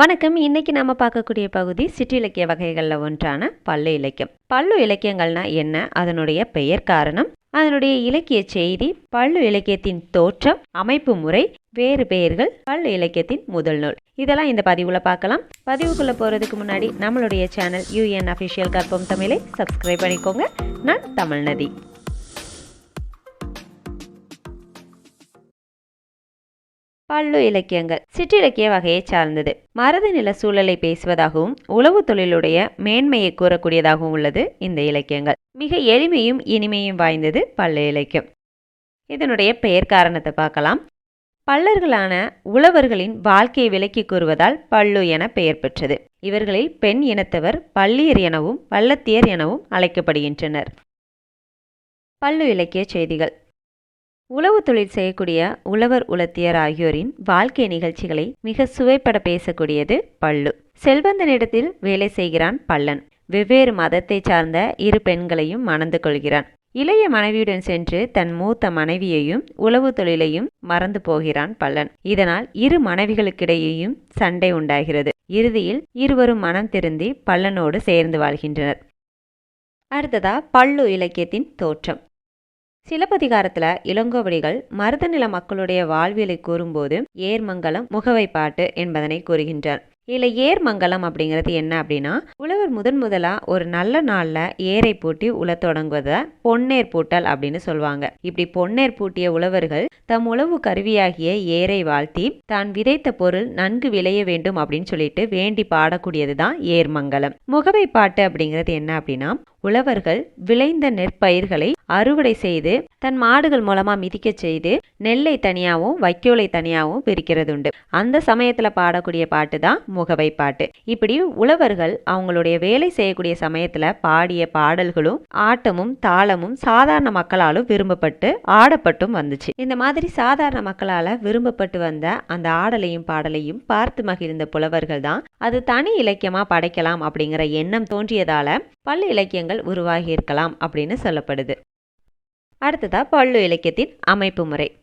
வணக்கம். இன்னைக்கு நம்ம பார்க்கக்கூடிய பகுதி சிற்றிலக்கிய வகைகளில் ஒன்றான பல்லு இலக்கியம். பல்லு இலக்கியங்கள்னா என்ன? அதனுடைய பெயர் காரணம் அதனுடைய இலக்கிய செய்தி பல்லு இலக்கியத்தின் தோற்றம் அமைப்பு முறை வேறு பெயர்கள் பல்லு இலக்கியத்தின் முதல் நூல். இதெல்லாம் இந்த பதிவுல பார்க்கலாம். பதிவுக்குள்ள போறதுக்கு முன்னாடி நம்மளுடைய சேனல் யூஎன் அஃபிஷியல் கற்பம் தமிழை சப்ஸ்கிரைப் பண்ணிக்கோங்க. நான் தமிழ்நதி பல்லு இலக்கியங்கள். சிற்றிலக்கிய வகையை சார்ந்தது. மரத நில சூழலை பேசுவதாகவும் உளவு தொழிலுடைய மேன்மையை கூறக்கூடியதாகவும் உள்ளது இந்த இலக்கியங்கள். மிக எளிமையும் இனிமையும் வாய்ந்தது பல்லு இலக்கியம். இதனுடைய பெயர் காரணத்தை பார்க்கலாம். பல்லர்களான உழவர்களின் வாழ்க்கையை விலக்கி கூறுவதால் பல்லு என பெயர் பெற்றது. இவர்களில் பெண் இனத்தவர் பள்ளியர் எனவும் பள்ளத்தியர் எனவும் அழைக்கப்படுகின்றனர். பல்லு இலக்கிய செய்திகள். உழவு தொழில் செய்யக்கூடிய உழவர் உலத்தியர் ஆகியோரின் வாழ்க்கை நிகழ்ச்சிகளை மிக சுவைப்பட பேசக்கூடியது பள்ளு செல்வந்தனிடத்தில் வேலை செய்கிறான் பள்ளன் வெவ்வேறு மதத்தை சார்ந்த இரு பெண்களையும் மணந்து கொள்கிறான். இளைய மனைவியுடன் சென்று தன் மூத்த மனைவியையும் உழவு தொழிலையும் மறந்து போகிறான் பல்லன். இதனால் இரு மனைவிகளுக்கிடையேயும் சண்டை உண்டாகிறது. இறுதியில் இருவரும் மனம் திருந்தி பல்லனோடு சேர்ந்து வாழ்கின்றனர். அடுத்ததா பள்ளு இலக்கியத்தின் தோற்றம். சிலப்பதிகாரத்துல இளங்கோவடிகள் மருத நில மக்களுடைய வாழ்வியலை கூறும்போது ஏர்மங்கலம் முகவை பாட்டு என்பதனை கூறுகின்றார். இதில் ஏர்மங்கலம் அப்படிங்கிறது என்ன அப்படின்னா உழவர் முதன் முதலா ஒரு நல்ல நாள்ல ஏரை பூட்டி உழ தொடங்குவதை பொன்னேர் பூட்டல் அப்படின்னு சொல்லுவாங்க. இப்படி பொன்னேர் பூட்டிய உழவர்கள் தம் உழவு கருவியாகிய ஏரை வாழ்த்தி தான் விதைத்த பொருள் நன்கு விளைய வேண்டும் அப்படின்னு சொல்லிட்டு வேண்டி பாடக்கூடியது தான் ஏர்மங்கலம் முகவை பாட்டு அப்படிங்கிறது என்ன அப்படின்னா உழவர்கள் விளைந்த நெற்பயிர்களை அறுவடை செய்து தன் மாடுகள் மூலமா மிதிக்க செய்து நெல்லை தனியாகவும் வைக்கோலை தனியாகவும் பிரிக்கிறது உண்டு அந்த சமயத்துல பாடக்கூடிய பாட்டு தான் முகவை பாட்டு. இப்படி உழவர்கள் அவங்களுடைய வேலை செய்யக்கூடிய சமயத்தில் பாடிய பாடல்களும் ஆட்டமும் தாளமும் சாதாரண மக்களாலும் விரும்பப்பட்டு ஆடப்பட்டும் வந்துச்சு. இந்த மாதிரி சாதாரண மக்களால் விரும்பப்பட்டு வந்த அந்த ஆடலையும் பாடலையும் பார்த்து மகிழ்ந்த புலவர்கள் தான் அது தனி இலக்கியமாக படைக்கலாம் அப்படிங்கிற எண்ணம் தோன்றியதால பல்லு இலக்கியங்கள் உருவாகி இருக்கலாம் அப்படின்னு சொல்லப்படுது. அடுத்ததாக பல்லு இலக்கியத்தின் அமைப்பு முறை.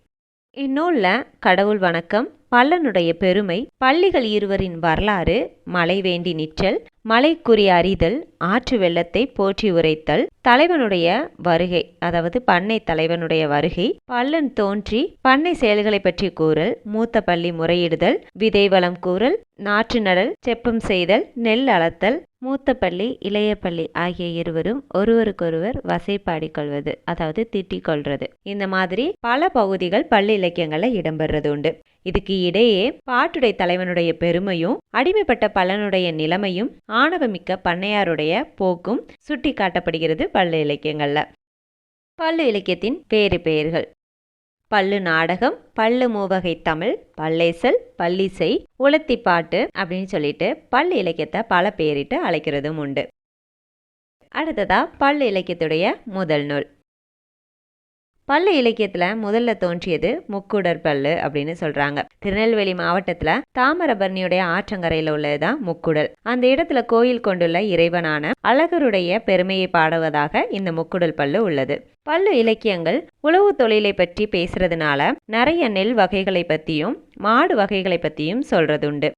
இந்நூலில் கடவுள் வணக்கம் பல்லனுடைய பெருமை பள்ளிகள் இருவரின் வரலாறு மலை வேண்டி நிற்றல் மலைக்குரிய அறிதல் ஆற்று வெள்ளத்தை போற்றி உரைத்தல் தலைவனுடைய வருகை அதாவது பண்ணை தலைவனுடைய வருகை பல்லன் தோன்றி பண்ணை செயல்களை பற்றி கூறல் மூத்த பள்ளி முறையிடுதல் விதை வளம் கூறல் நாற்று நடல் செப்பம் செய்தல் நெல் அளத்தல் மூத்த பள்ளி இளைய பள்ளி ஆகிய இருவரும் ஒருவருக்கொருவர் வசைப்பாடிக் கொள்வது அதாவது திட்டிக் கொள்வது. இந்த மாதிரி பல பகுதிகள் பள்ளி இலக்கியங்களில் இடம்பெறது உண்டு. இதுக்கு இடையே பாட்டுடை தலைவனுடைய பெருமையும் அடிமைப்பட்ட பலனுடைய நிலைமையும் ஆணவமிக்க பண்ணையாருடைய போக்கும் சுட்டி காட்டப்படுகிறது பல்லு இலக்கியங்களில். பல்லு இலக்கியத்தின் வேறு பெயர்கள். பல்லு நாடகம் பல்லு மூவகை தமிழ் பல்லேசல் பல்லிசை உலத்திப்பாட்டு அப்படின்னு சொல்லிட்டு பல்லு இலக்கியத்தை பல பெயரிட்டு அழைக்கிறதும் உண்டு. அடுத்ததா பல்லு இலக்கியத்துடைய முதல் நூல். பல்லு இலக்கியத்தில் முதல்ல தோன்றியது முக்குடர் பல்லு அப்படின்னு சொல்கிறாங்க திருநெல்வேலி மாவட்டத்தில் தாமிரபரணியுடைய ஆற்றங்கரையில் உள்ளதுதான் முக்குடல். அந்த இடத்துல கோயில் கொண்டுள்ள இறைவனான அழகருடைய பெருமையை பாடுவதாக இந்த முக்குடல் பல்லு உள்ளது. பல்லு இலக்கியங்கள் உழவு தொழிலை பற்றி பேசுறதுனால நிறைய நெல் வகைகளை பற்றியும் மாடு வகைகளை பற்றியும் சொல்றதுண்டு.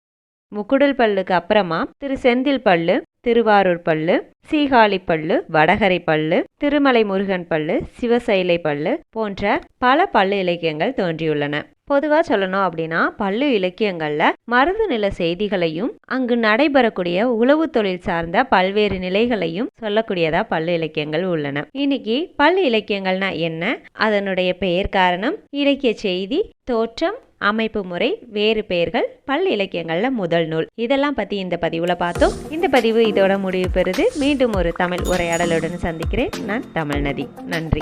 முக்குடல் பல்லுக்கு அப்புறமா திரு செந்தில் பல்லு திருவாரூர் பல்லு சீகாழி பல்லு வடகரை பல்லு திருமலை முருகன் பல்லு சிவசைலை பல்லு போன்ற பல பல்லு இலக்கியங்கள் தோன்றியுள்ளன. பொதுவாக சொல்லணும் அப்படின்னா பல்லு இலக்கியங்களில் மருது நில செய்திகளையும் அங்கு நடைபெறக்கூடிய உழவு தொழில் சார்ந்த பல்வேறு நிலைகளையும் சொல்லக்கூடியதா பல்லு இலக்கியங்கள் உள்ளன. இன்னைக்கு பல்லு இலக்கியங்கள்னா என்ன? அதனுடைய பெயர் காரணம் இலக்கிய செய்தி தோற்றம் அமைப்பு முறை வேறு பெயர்கள் பல் இலக்கியங்களில் முதல் நூல். இதெல்லாம் பற்றி இந்த பதிவில் பார்த்தோம். இந்த பதிவு இதோட முடிவு பெறுது. மீண்டும் ஒரு தமிழ் உரையாடலுடன் சந்திக்கிறேன். நான் தமிழ்நதி நன்றி.